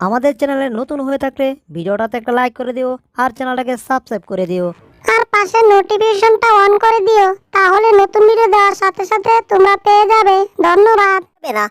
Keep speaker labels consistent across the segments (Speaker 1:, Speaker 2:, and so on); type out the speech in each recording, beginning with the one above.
Speaker 1: আমাদের চ্যানেলে নতুন হয়ে থাকলে ভিডিওটাতে একটা লাইক করে দিও আর চ্যানেলটাকে সাবস্ক্রাইব করে দিও।
Speaker 2: আর পাশে নোটিফিকেশনটা অন করে দিও তাহলে নতুন ভিডিও দেওয়ার সাথে সাথে তোমরা পেয়ে যাবে। ধন্যবাদ।
Speaker 1: না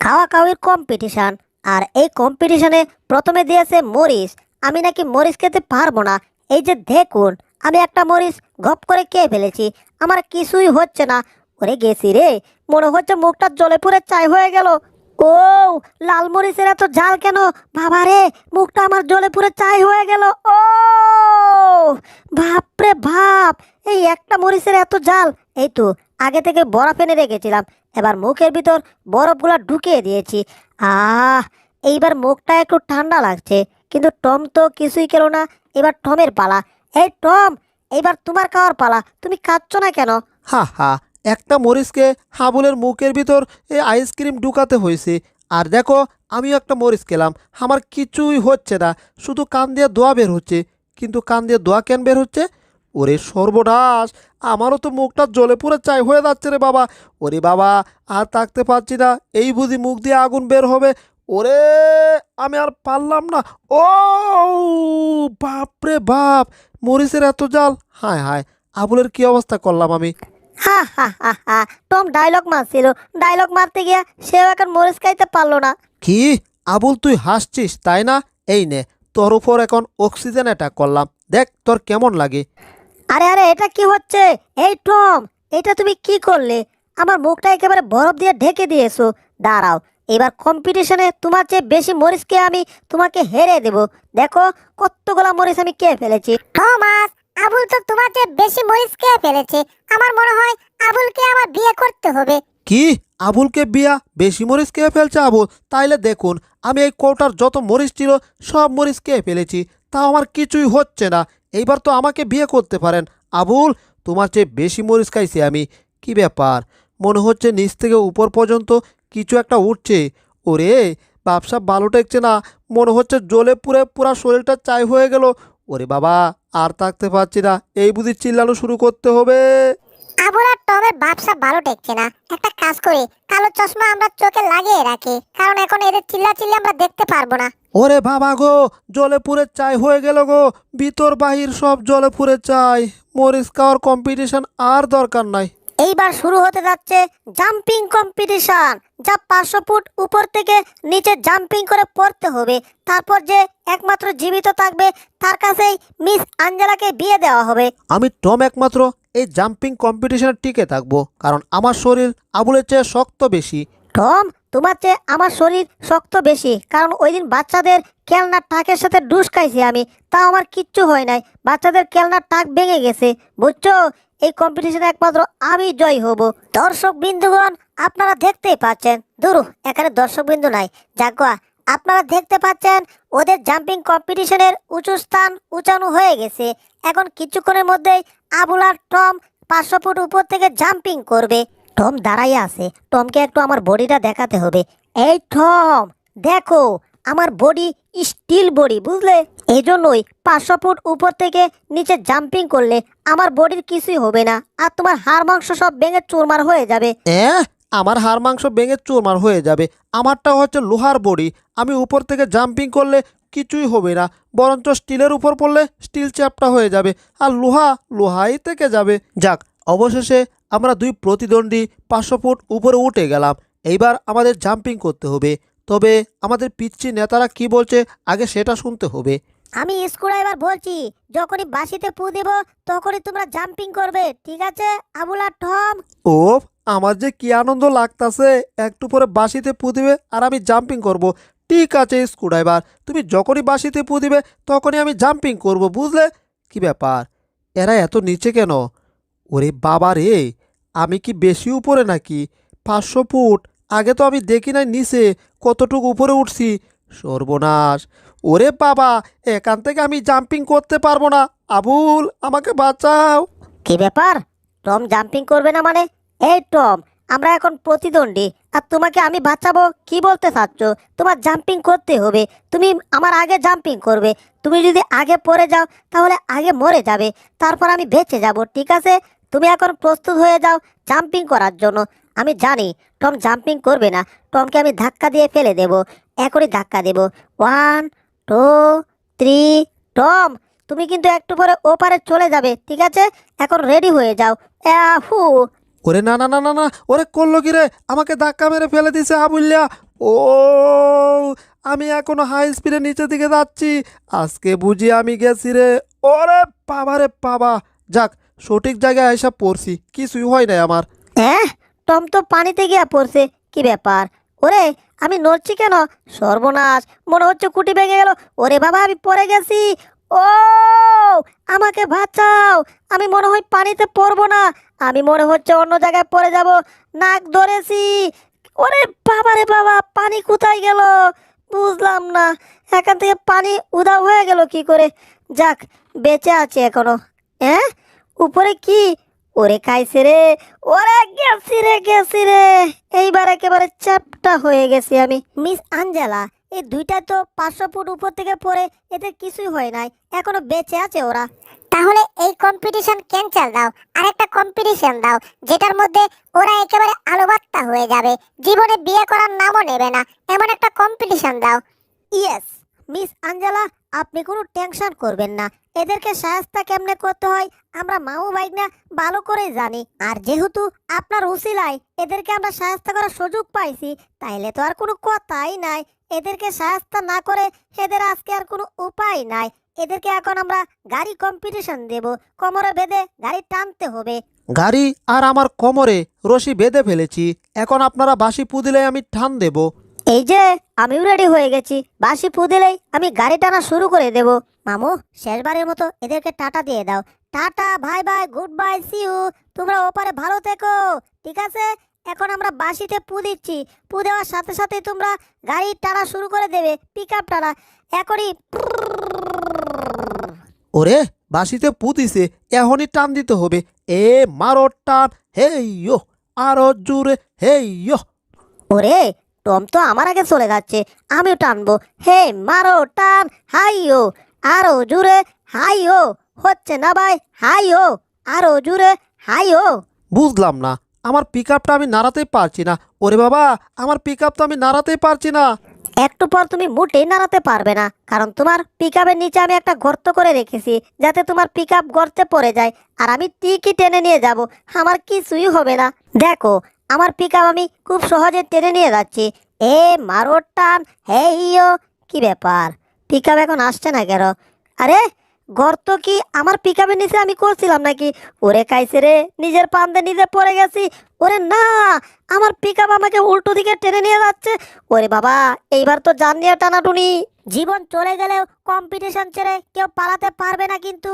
Speaker 1: খাওয়া খাওয়ির কম্পিটিশন আর এই কম্পিটিশনে প্রথমে দিয়েছে মরিচ। আমি নাকি মরিচ খেতে পারব না। এই যে দেখুন আমি একটা মরিচ গপ করে খেয়ে ফেলেছি। আমার কিছুই হচ্ছে না। ওরে গেছি রে মনে হচ্ছে মুখটা জলে পুরে চাই হয়ে গেল। ও লাল মরিচের এত ঝাল কেন? বাবা রে মুখটা আমার জলে পুরে চাই হয়ে গেল। ও বাপরে বাপ, এই একটা মরিচের এত ঝাল। এই তো, আগে থেকে বরফ এনে রেখেছিলাম। এবার মুখের ভিতর বরফগুলো ঢুকিয়ে দিয়েছি। আহ, এইবার মুখটা একটু ঠান্ডা লাগছে। কিন্তু টম তো কিছুই খেলো না। এবার টমের পালা। এই টম, এইবার তোমার খাওয়ার পালা। তুমি খাচ্ছ না কেন?
Speaker 3: হা হা একটা মরিচকে হাবুলের মুখের ভিতর এই আইসক্রিম ঢুকাতে হয়েছে। আর দেখো, আমিও একটা মরিচ খেলাম। আমার কিছুই হচ্ছে না, শুধু কান দিয়ে দোয়া বের হচ্ছে। কিন্তু কান দিয়ে দোয়া কেন বের হচ্ছে? ওরে সর্বনাশ, আমারও তো মুখটা জ্বলে পুরো চাই হয়ে যাচ্ছে রে বাবা। ওরে বাবা, আর থাকতে পারছি না, এই বুঝি মুখ দিয়ে আগুন বের হবে। ওরে, আমি আর পারলাম না। ও, বাপরে বাপ, মরিচের এত জাল। হায় হায়, আবুলের কি অবস্থা করলাম আমি?
Speaker 1: হা হা হা হা। টম ডায়লগ মারছিল। ডায়লগ মারতে গিয়া সেও এখন মরিচ খাইতে পারল না।
Speaker 3: কি? আবুল তুই হাসছিস তাই না? এই নে তোর উপর এখন অক্সিজেন অ্যাটাক করলাম। দেখ তোর কেমন লাগে।
Speaker 1: আরে আরে এটা কি হচ্ছে? এই টম এটা তুমি কি করলে? আমার মুখটা একেবারে বরফ দিয়ে ঢেকে দিয়েছ। দাঁড়াও এবার কম্পিটিশনে তোমার চেয়ে বেশি মরিচকে আমি তোমাকে হেরে দেব। দেখো কতগুলা মরিচ আমি কে ফেলেছি।
Speaker 2: থমাস আবুল তো তোমার চেয়ে বেশি মরিচ খেয়ে ফেলেছে। আমার মনে হয় আবুলকে আমার বিয়ে করতে হবে।
Speaker 3: কি? আবুলকে বিয়া? বেশি মরিচ খেয়ে ফেলছে আবুল? তাইলে দেখুন, আমি এই কৌটার যত মরিচ ছিল, সব মরিচ খেয়ে ফেলেছি। তাও আমার কিছুই হচ্ছে না। এইবার তো আমাকে বিয়ে করতে পারেন। আবুল, তোমার চেয়ে বেশি মরিচ খাইছি আমি। কি ব্যাপার? মনে হচ্ছে নিচ থেকে উপর পর্যন্ত কিছু একটা উঠছে। ওরে ব্যবসা ভালো টেকছে না। মনে হচ্ছে জ্বলে পুরে পুরা শরীরটা চাই হয়ে গেল। ওরে বাবা আর থাকতে পারছি না। এই বুঝি চিল্লানো শুরু করতে হবে।
Speaker 2: আবুল আর টমের ব্যবসা ভালো টেকছে না। একটা কাজ করি কালো চশমা আমরা চোখে লাগিয়ে রাখি কারণ এখন এদের চিল্লা চিল্লি আমরা দেখতে পারব না।
Speaker 3: ওরে বাবা গো জলে পুরে চাই হয়ে গেল গো। ভিতর বাহির সব জলে পুরে চাই। মরিচ খাওয়ার কম্পিটিশন আর দরকার নাই।
Speaker 1: এইবার শুরু হতে যাচ্ছে জাম্পিং কম্পিটিশন যা পাঁচশো ফুট উপর থেকে নিচে জাম্পিং করে পড়তে হবে। তারপর যে একমাত্র জীবিত থাকবে তার কাছেই মিস আঞ্জেলাকে বিয়ে দেওয়া হবে।
Speaker 3: আমি টম একমাত্র এই জাম্পিং কম্পিটিশনে টিকে থাকব কারণ আমার শরীর আবুলের চেয়ে শক্ত বেশি।
Speaker 1: টম তোমার চেয়ে আমার শরীর শক্ত বেশি কারণ ওই দিন বাচ্চাদের খেলনার টাকের সাথে ডুস খাইছি আমি তাও আমার কিচ্ছু হয় নাই। বাচ্চাদের খেলনার টাক ভেঙে গেছে বুঝছ? এই কম্পিটিশনে একমাত্র আমি জয় হব। দর্শক বিন্দুগণ, আপনারা দেখতেই পাচ্ছেন। দুরু এখানে দর্শক বিন্দু নাই। জাগুয়া আপনারা দেখতে পাচ্ছেন, ওদের জাম্পিং কম্পিটিশনের উঁচু স্থান উঁচানো হয়ে গেছে। এখন কিছুক্ষণের মধ্যেই আবুল আর টম পাঁচশো ফুট উপর থেকে জাম্পিং করবে। টম দাঁড়াই আছে। টমকে একটু আমার বডিটা দেখাতে হবে। এই টম, দেখো আমার বডি স্টিল বডি বুঝলে? এই জন্যই পাঁচশো ফুট উপর থেকে নিচে জাম্পিং করলে আমার বডির কিছুই হবে না। আর তোমার হাড় মাংস সব ভেঙে চুরমার হয়ে যাবে।
Speaker 3: আমার হাড় মাংস ভেঙে চুরমার হয়ে যাবে। আমারটা হচ্ছে লোহার বডি আমি উপর থেকে জাম্পিং করলে কিছুই হবে না। বরঞ্চ স্টিলের উপর পড়লে স্টিল চ্যাপটা হয়ে যাবে। আর লোহা লোহাই থেকে যাবে। যাক, অবশেষে আমরা দুই প্রতিদ্বন্দ্বী পাঁচশো ফুট উপরে উঠে গেলাম। এইবার আমাদের জাম্পিং করতে হবে। তবে আমাদের পিচ্ছি নেতারা কি বলছে আগে সেটা শুনতে হবে।
Speaker 1: আমি স্কুলে এবার বলছি যখনই বাসিতে পু দেব তখনই তোমরা জাম্পিং করবে ঠিক আছে আবুল আর টম?
Speaker 3: ও আমার যে কি আনন্দ লাগতাছে একটু পরে বাসিতে পু দিবে আর আমি জাম্পিং করব। ঠিক আছে স্ক্রুড্রাইভার তুমি যখনই বাসিতে পু দিবে তখনই আমি জাম্পিং করব বুঝলে? কি ব্যাপার? এরা এত নিচে কেন? ওরে বাবা রে আমি কি বেশি উপরে নাকি? পাঁচশো ফুট আগে তো আমি দেখি নাই নিচে কতটুকু উপরে উঠছি। সর্বনাশ। ওরে বাবা, এখান থেকে আমি জাম্পিং করতে পারব না। আবুল, আমাকে বাঁচাও।
Speaker 1: কি ব্যাপার? টম জাম্পিং করবে না মানে? এই টম, আমরা এখন প্রতিদ্বন্দ্বী, আর তোমাকে আমি বাঁচাবো? কি বলতে চাচ্ছ? তোমার জাম্পিং করতে হবে। তুমি আমার আগে জাম্পিং করবে। তুমি যদি আগে পড়ে যাও, তাহলে আগে মরে যাবে। তারপর আমি বেঁচে যাব, ঠিক আছে? তুমি এখন প্রস্তুত হয়ে যাও জাম্পিং করার জন্য। আমি জানি টম জাম্পিং করবে না। টমকে আমি ধাক্কা দিয়ে ফেলে দেব। এখনই ধাক্কা দেব। ওয়ান টু থ্রি টম তুমি কিন্তু একটু পরে ওপারে চলে যাবে ঠিক আছে? এখন রেডি হয়ে যাও। হু
Speaker 3: ওরে না না না না না ওরে করল কি রে? আমাকে ধাক্কা মেরে ফেলে দিছে আবুল্লা ও আমি এখনও হাই স্পিডে নিচের দিকে যাচ্ছি। আজকে বুঝি আমি গেছি রে। ওরে বাবা রে বাবা। যাক সঠিক জায়গায় এসে পড়ছি। কিছুই হয় নাই আমার।
Speaker 1: হ্যাঁ টম তো পানিতে গিয়া পড়ছে। কি ব্যাপার? ওরে, আমি নড়ছি কেন? সর্বনাশ, মনে হচ্ছে কুটি ভেঙে গেল। ওরে বাবা, আমি পড়ে গেছি। ও, আমাকে বাঁচাও। আমি মনে হয় পানিতে পড়ব না। আমি মনে হচ্ছে অন্য জায়গায় পড়ে যাব। নাক ধরেছি। ওরে বাবা রে বাবা, পানি কোথায় গেল? বুঝলাম না। এখান থেকে পানি উধাও হয়ে গেল কি করে? যাক, বেঁচে আছে এখনও। হ্যাঁ উপরে কি ওরে খাইছে রে ওরে গেছি রে গেছি রে। এইবার একেবারে চ্যাপটা হয়ে গেছি আমি। মিস আঞ্জেলা এই দুইটা তো পাঁচশো ফুট উপর থেকে পড়ে এতে কিছুই হয় নাই এখনও বেঁচে আছে ওরা।
Speaker 2: তাহলে এই কম্পিটিশন ক্যান্সেল দাও আরেকটা কম্পিটিশন দাও যেটার মধ্যে ওরা একেবারে আলোবাত্তা হয়ে যাবে। জীবনে বিয়ে করার নামও নেবে না এমন একটা কম্পিটিশন দাও।
Speaker 1: ইয়েস মিস আঞ্জেলা, আপনি কোনো টেনশন করবেন না। এদেরকে সাহায্যটা কেমনে করতে হয়, আমরা মামু বাইক না ভালো করে জানি। আর যেহেতু আপনার উসিলায় এদেরকে আমরা সাহায্য করার সুযোগ পাইছি, তাইলে তো আর কোনো কথাই নাই। এদেরকে সাহায্য না করে এদের আজকে আর কোনো উপায় নাই। এদেরকে এখন আমরা গাড়ি কম্পিটিশন দেব। কোমরে বেঁধে গাড়ি টানতে হবে।
Speaker 3: গাড়ি আর আমার কোমরে রশি বেঁধে ফেলেছি। এখন আপনারা বাসি পু দিলে আমি টান দেব।
Speaker 1: এই যে আমিও রেডি হয়ে গেছি। বাসি ফু দিলেই আমি গাড়ি টানা শুরু করে দেব। মামু শেষবারের মতো এদেরকে টাটা দিয়ে দাও। Tata bye bye goodbye see you. তোমরা ওপারে ভালো থেকো। ঠিক আছে? এখন আমরা বাসিতে পু দিচ্ছি। পু দেওয়ার সাথে সাথে তোমরা গাড়ি টানা শুরু করে দেবে। পিক আপ টানা। এখনই
Speaker 3: ওরে বাসিতে পু দিছে। এখনই টান দিতে হবে। এ মারো টান। হেই ইয়ো। আরও জুড়ে হেই ইয়ো।
Speaker 1: ওরে টম তো আমার আগে চলে যাচ্ছে আমিও টানবো। হে মারো টান হাই হাইও আরও জুড়ে হাইও হচ্ছে না ভাই হাই হাইও আরও জুড়ে হাইও
Speaker 3: বুঝলাম না আমার পিক আপটা আমি নাড়াতেই পারছি না। ওরে বাবা আমার পিক আপ তো আমি নাড়াতেই পারছি না।
Speaker 1: একটু পর তুমি মোটেই নাড়াতে পারবে না কারণ তোমার পিক নিচে আমি একটা গর্ত করে রেখেছি যাতে তোমার পিক আপ গর্তে পড়ে যায় আর আমি টিকি টেনে নিয়ে যাব আমার কিছুই হবে না। দেখো আমার পিক আমি খুব সহজে টেনে নিয়ে যাচ্ছি। এ, মারোর টান, হে ইয়ো কি ব্যাপার? পিক এখন আসছে না কেন? আরে, গর্ত কি আমার পিক আপের নিচে আমি করছিলাম নাকি? ওরে কাইছে রে, নিজের পান্দে নিজে পড়ে গেছি। ওরে না, আমার পিক আমাকে উল্টো দিকে টেনে নিয়ে যাচ্ছে। ওরে বাবা, এইবার তো জান নিয়ে টানাটুনি। জীবন চলে গেলেও কম্পিটিশন ছেড়ে কেউ পালাতে পারবে না কিন্তু।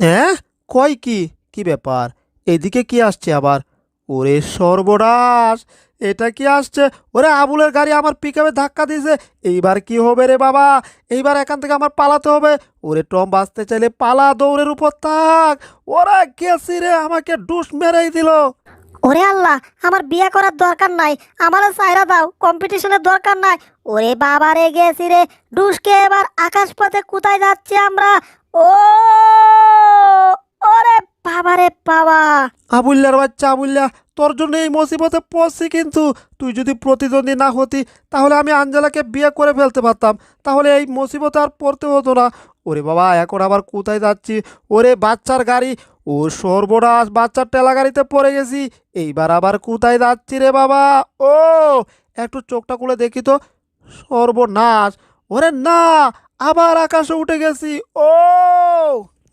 Speaker 3: হ্যাঁ? কয় কি? কি ব্যাপার? এদিকে কি আসছে আবার? ওরে সর্বনাশ, এটা কি আসছে? ওরে আবুলের গাড়ি আমার পিকআপে ধাক্কা দিয়েছে। এইবার কি হবে রে বাবা? এইবার এখান থেকে আমার পালাতে হবে। ওরে টম, বাঁচতে চাইলে পালা, দৌড়ের উপর থাক। ওরা গেছি রে, আমাকে ডুস মেরেই দিল।
Speaker 1: ওরে আল্লাহ, আমার বিয়ে করার দরকার নাই। আমার সাইরা দাও কম্পিটিশনের দরকার নাই। ওরে বাবা রে, গেছি রে। ডুসকে এবার আকাশ পথে কোথায় যাচ্ছি আমরা? ও, ওরে বাবা রে বাবা।
Speaker 3: আবুল্লার বাচ্চা, আবুল্লা, তোর জন্য এই মুসিবতে পড়ছি কিন্তু। তুই যদি প্রতিদ্বন্দ্বী না হতি, তাহলে আমি আঞ্জেলাকে বিয়ে করে ফেলতে পারতাম। তাহলে এই মুসিবতে আর পড়তে হতো না। ওরে বাবা, এখন আবার কোথায় যাচ্ছি? ওরে বাচ্চার গাড়ি, ও সর্বনাশ, বাচ্চার টেলা গাড়িতে পড়ে গেছি। এইবার আবার কোথায় যাচ্ছি রে বাবা? ও, একটু চোখটা খুলে দেখি তো। সর্বনাশ, ওরে না, আবার আকাশে উঠে গেছি। ও!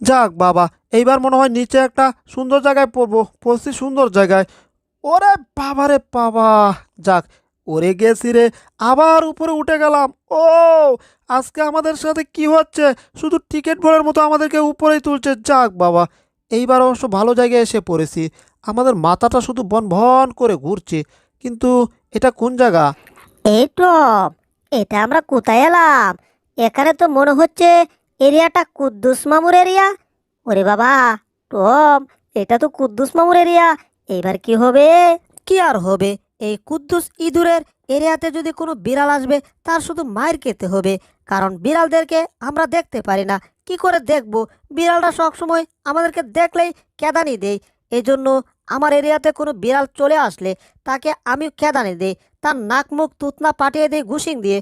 Speaker 3: যাক বাবা, এইবার মনে হয় নিচে একটা সুন্দর জায়গায় পড়ব, পড়ছি সুন্দর জায়গায়। ওরে বাবা রে বাবা, যাক, ওরে গেছি রে, আবার উপরে উঠে গেলাম। ও, আজকে আমাদের সাথে কি হচ্ছে? শুধু টিকিট বলের মতো আমাদেরকে উপরেই তুলছে। যাক বাবা, এইবার অবশ্য ভালো জায়গায় এসে পড়েছি। আমাদের মাথাটা শুধু বন ভন করে ঘুরছে। কিন্তু এটা কোন জায়গা?
Speaker 1: এই টম এটা আমরা কোথায় এলাম? এখানে তো মনে হচ্ছে এরিয়াটা কুদ্দুস মামুর এরিয়া? ওরে বাবা টম এটা তো কুদ্দুস মামুর এরিয়া। এবার কি হবে? কি আর হবে? এই কুদ্দুস ইঁদুরের এরিয়াতে যদি কোনো বিড়াল আসবে তার শুধু মায়ের খেতে হবে। কারণ বিড়ালদেরকে আমরা দেখতে পারি না। কি করে দেখব? বিড়ালটা সবসময় আমাদেরকে দেখলেই কেদানি দেয়। এই জন্য আমার এরিয়াতে কোনো বিড়াল চলে আসলে তাকে আমি খেদানি দিই। তার নাক মুখ তুতনা পাঠিয়ে দিই ঘুষিং দিয়ে।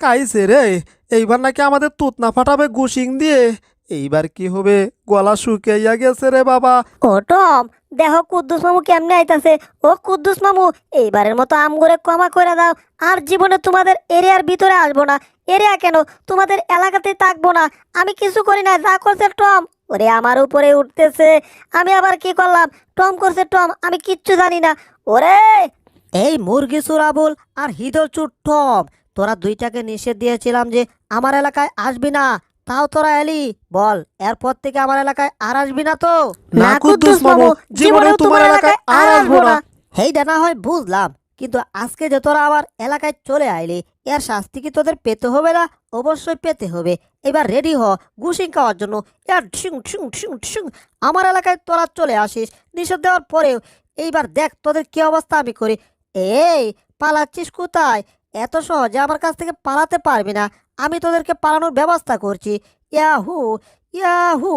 Speaker 3: কাইছে রে এইবার নাকি আমাদের তুতনা ফাটাবে গুশিং দিয়ে। এইবার কি হবে? গলা শুকাইয়া গেছে রে বাবা।
Speaker 1: ও টম দেখো কুদ্দুস মামু কেমনে আইতাছে। ও কুদ্দুস মামু এইবারের মতো আম করে ক্ষমা করে দাও। আর জীবনে তোমাদের এরিয়ার ভিতরে আসব না। এরিয়া কেন? তোমাদের এলাকাতেই থাকব না। আমি কিছু করি না যা করছে টম। ওরে আমার উপরে উঠতেছে। আমি আবার কি করলাম? টম করছে টম আমি কিচ্ছু জানি না। ওরে! এই মুরগি চুরাবুল আর হিদল চুর টম তোরা দুইটাকে নিষেধ দিয়েছিলাম যে আমার এলাকায় আসবি না তাও তোরা এলি। বল এরপর থেকে আমার এলাকায় আর আসবি না তো?
Speaker 3: না কুদ্দুস মামু জীবনেও তোমার এলাকায় আর আসব না।
Speaker 1: হেইটা না হয় বুঝলাম। কিন্তু আজকে যে তোরা আমার এলাকায় চলে আইলি এর শাস্তি কি তোদের পেতে হবে না? অবশ্যই পেতে হবে। এবার রেডি হ ঘুষিং খাওয়ার জন্য। এর ঠুং ঠুং ঠুং ঠুং আমার এলাকায় তোরা চলে আসিস নিষেধ দেওয়ার পরেও। এইবার দেখ তোদের কি অবস্থা আমি করি। এই পালাচ্ছিস কোথায়? এত সহজে আমার কাছ থেকে পালাতে পারবি না। আমি তোদেরকে পালানোর ব্যবস্থা করছি। ইয়াহু ইয়াহু,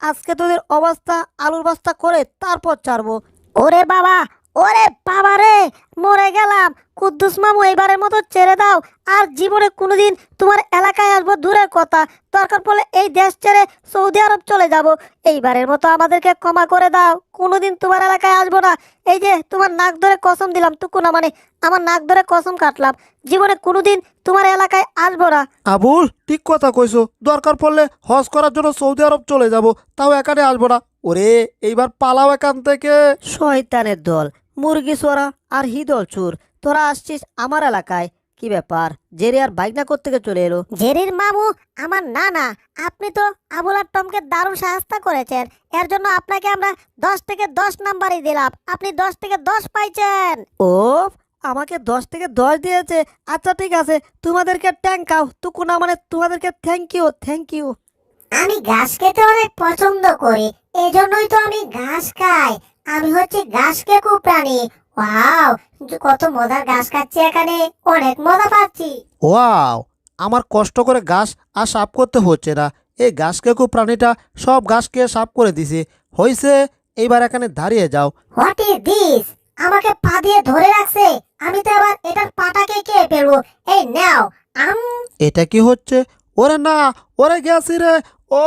Speaker 1: আজকে তোদের অবস্থা, আলুর বস্তা করে তারপর ছাড়বো। ওরে বাবা ওরে বাবা রে মরে গেলাম। কুদ্দুস মামু এইবারের মতো ছেড়ে দাও। আর জীবনে কোনোদিন তোমার এলাকায় আসব দূরের কথা। দরকার পড়লে এই দেশ ছেড়ে সৌদি আরব চলে যাব। এইবারের মতো আমাদেরকে ক্ষমা করে দাও। কোনোদিন তোমার এলাকায় আসব না। এই যে তোমার নাক ধরে কসম দিলাম টুকু না মানে আমার নাক ধরে কসম কাটলাম। জীবনে কোনোদিন তোমার এলাকায় আসব না।
Speaker 3: আবুল ঠিক কথা কইছো। দরকার পড়লে হজ করার জন্য সৌদি আরব চলে যাব। তাও এখানে আসব না। ওরে এইবার পালাও এখান থেকে।
Speaker 1: শয়তানের দল। মুরগি চোরা আর হিদল চুর তোরা আসছিস আমার এলাকায়। কি ব্যাপার? জেরি আর বাইক না করতে চলে এলো? জেরির মামু আমার না না আপনি তো আবুল আর টমকে দারুণ সাহায্য করেছেন। এর জন্য আপনাকে আমরা দশ থেকে দশ নাম্বারই দিলাম। আপনি দশ থেকে দশ পাইছেন। ও আমাকে দশ থেকে দশ দিয়েছে। আচ্ছা ঠিক আছে তোমাদেরকে ট্যাঙ্ক খাও তুকু না মানে তোমাদেরকে থ্যাংক ইউ থ্যাংক ইউ
Speaker 2: আমি ঘাস খেতে অনেক পছন্দ করি এজন্যই তো আমি ঘাস খাই। আমি হচ্ছে ঘাস খেকু প্রাণী। ওয়াও কত মজার ঘাস খাচ্ছি এখানে। অনেক মজা পাচ্ছি।
Speaker 3: ওয়াও আমার কষ্ট করে ঘাস আর সাফ করতে হচ্ছে না। এই ঘাস কেকু প্রাণীটা সব ঘাসকে সাফ করে দিছে। হয়েছে এইবার এখানে দাঁড়িয়ে যাও।
Speaker 2: হোয়াট ইজ দিস আমাকে পা দিয়ে ধরে রাখছে। আমি তো আবার এটার পাটাকে কে ফেলব। এই নাও আম।
Speaker 3: এটা কি হচ্ছে? ওরে না ওরে গেছি রে। ও,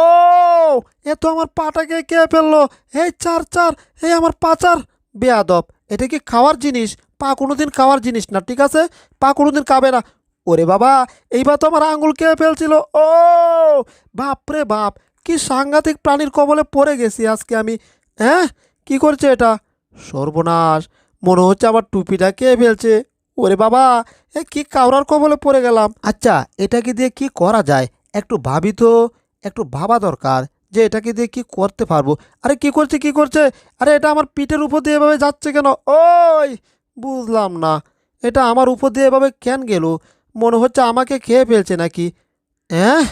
Speaker 3: এ তো আমার পাটাকে কে ফেলল? এই চার চার, এই আমার পাচার। বেয়াদব, এটা কি খাওয়ার জিনিস? পা কোনোদিন খাওয়ার জিনিস না, ঠিক আছে? পা কোনোদিন খাবে না। ওরে বাবা, এইবার তো আমার আঙুল কে ফেলছিল? ও, বাপরে বাপ, কি সাংঘাতিক প্রাণীর কবলে পড়ে গেছি আজকে আমি। হ্যাঁ কি করছে এটা? সর্বনাশ, মনে হচ্ছে আমার টুপিটা কে ফেলছে? ওরে বাবা, এ কি কাউরার কবলে পড়ে গেলাম? আচ্ছা এটাকে দিয়ে কি করা যায়? একটু ভাবি তো। একটু ভাবা দরকার যে এটাকে দিয়ে কি করতে পারব। আরে কি করছে কি করছে? আরে এটা আমার পিঠের উপর দিয়ে এভাবে যাচ্ছে কেন? ওই, বুঝলাম না। এটা আমার উপর দিয়ে এভাবে কেন গেল? মনে হচ্ছে আমাকে খেয়ে ফেলছে নাকি? হ্যাঁ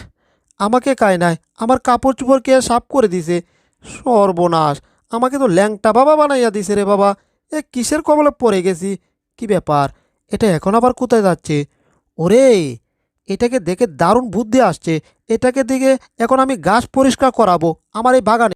Speaker 3: আমাকে কায় নাই। আমার কাপড় চোপড় কে সাফ করে দিছে? সর্বনাশ। আমাকে তো ল্যাংটা বাবা বানাইয়া দিছে রে বাবা। এ কিসের কবলে পড়ে গেছি? কি ব্যাপার? এটা এখন আবার কোথায় যাচ্ছে? ওরে এটাকে দেখে দারুণ বুদ্ধি আসছে। এটাকে দিকে এখন আমি গাছ পরিষ্কার করাবো। আমার এই বাগানে